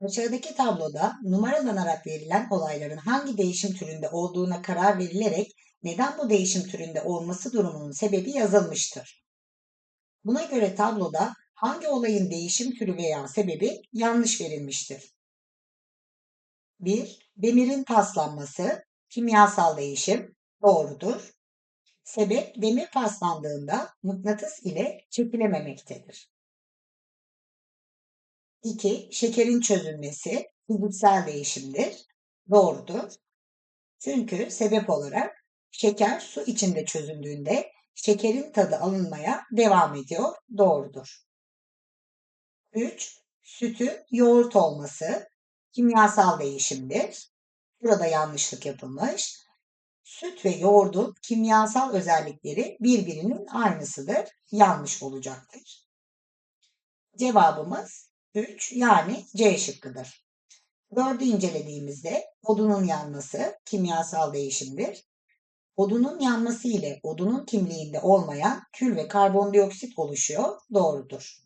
Aşağıdaki tabloda numaralanarak verilen olayların hangi değişim türünde olduğuna karar verilerek neden bu değişim türünde olması durumunun sebebi yazılmıştır. Buna göre tabloda hangi olayın değişim türü veya sebebi yanlış verilmiştir? 1. Demirin paslanması, kimyasal değişim, doğrudur. Sebep demir paslandığında mıknatıs ile çekilememektedir. 2. Şekerin çözülmesi fiziksel değişimdir. Doğrudur. Çünkü sebep olarak şeker su içinde çözüldüğünde şekerin tadı alınmaya devam ediyor. Doğrudur. 3. Sütün yoğurt olması kimyasal değişimdir. Burada yanlışlık yapılmış. Süt ve yoğurdun kimyasal özellikleri birbirinin aynısıdır. Yanlış olacaktır. Cevabımız 3 yani C şıkkıdır. Dördü incelediğimizde odunun yanması kimyasal değişimdir. Odunun yanması ile odunun kimliğinde olmayan kül ve karbondioksit oluşuyor. Doğrudur.